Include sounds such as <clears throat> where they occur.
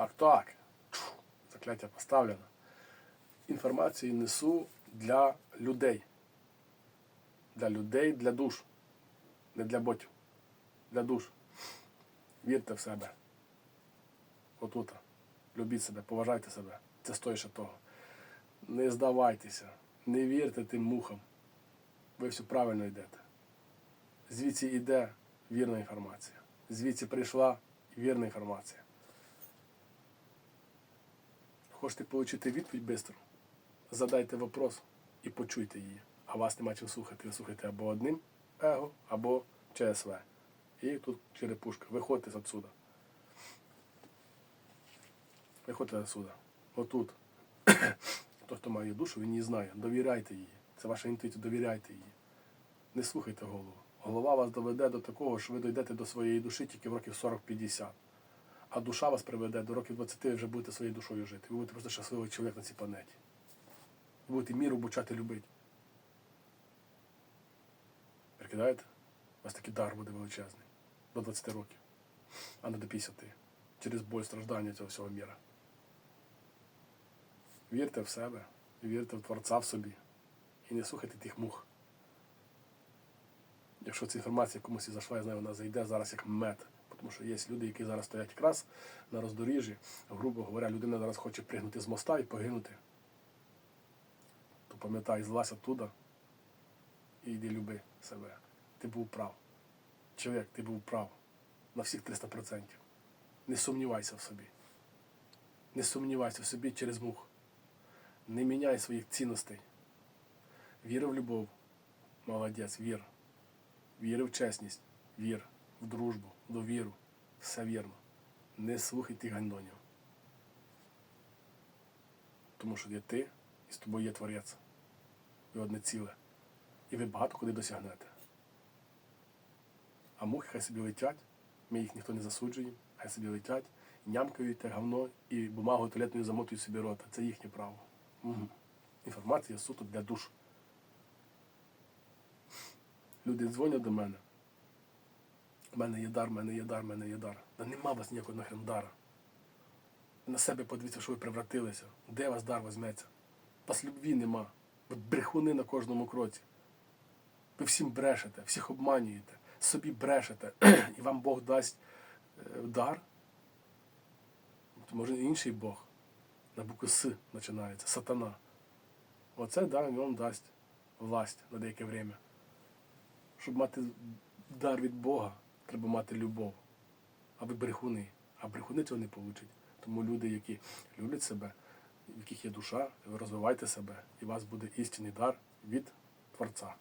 Так, так. Закляття поставлено. Інформацію несу для людей. Для людей, для душ. Не для ботів. Для душ. Вірте в себе. Отут. Любіть себе, поважайте себе. Це стоїше того. Не здавайтеся, не вірте тим мухам. Ви все правильно йдете. Звідси йде вірна інформація. Звідси прийшла вірна інформація. Хочете отримати відповідь швидко? Задайте вопрос і почуйте її. А вас нема чим слухати. Ви слухаєте або одним его, або ЧСВ. І тут черепушка. Виходьте отсюда. Виходьте отсюда. Отут. <coughs> Той, хто має душу, він її знає. Довіряйте їй. Це ваша інтуїція, довіряйте їй. Не слухайте голову. Голова вас доведе до такого, що ви дійдете до своєї душі тільки в років 40-50. А душа вас приведе до років 20, ви вже будете своєю душою жити. Ви будете просто щасливий чоловік на цій планеті. Ви будете міру обучати любити. Прикидаєте? У вас такий дар буде величезний. До 20 років, а не до 50. Через боль страждання цього всього міра. Вірте в себе, вірте в Творця в собі. І не слухайте тих мух. Якщо ця інформація комусь і зайшла, я знаю, вона зайде зараз як мед. Тому що є люди, які зараз стоять якраз на роздоріжжі, грубо говоря, людина зараз хоче пригнути з моста і погинути. То пам'ятай, злазь оттуда і йди люби себе. Ти був прав. Чоловік, ти був прав. На всіх 300%. Не сумнівайся в собі. Не сумнівайся в собі через мух. Не міняй своїх цінностей. Віри в любов. Молодець, вір. Віри в чесність, вір, в дружбу, довіру. Все вірно. Не слухай тих гандонів. Тому що є ти і з тобою є творець. Ви одне ціле. І ви багато куди досягнете. А мухи хай собі летять, ми їх ніхто не засуджує, хай собі летять, нямкають те говно і бумагою туалетною замотують собі рота. Це їхнє право. Угу. Інформація суто для душ. Люди дзвонять до мене. Мене є дар, в мене є дар, в мене є дар. Та нема вас ніякого нахрен дара. На себе подивіться, що ви превратилися. Де вас дар візьметься? Вас любві нема. Ви брехуни на кожному кроці. Ви всім брешете, всіх обманюєте, собі брешете, <clears throat> і вам Бог дасть е, дар. То може інший Бог. На букву С починається, сатана. Оце дар вам дасть власть на деяке время. Щоб мати дар від Бога, треба мати любов. А ви брехуни. А брехуни цього не получать. Тому люди, які люблять себе, в яких є душа, ви розвивайте себе, і у вас буде істинний дар від Творця.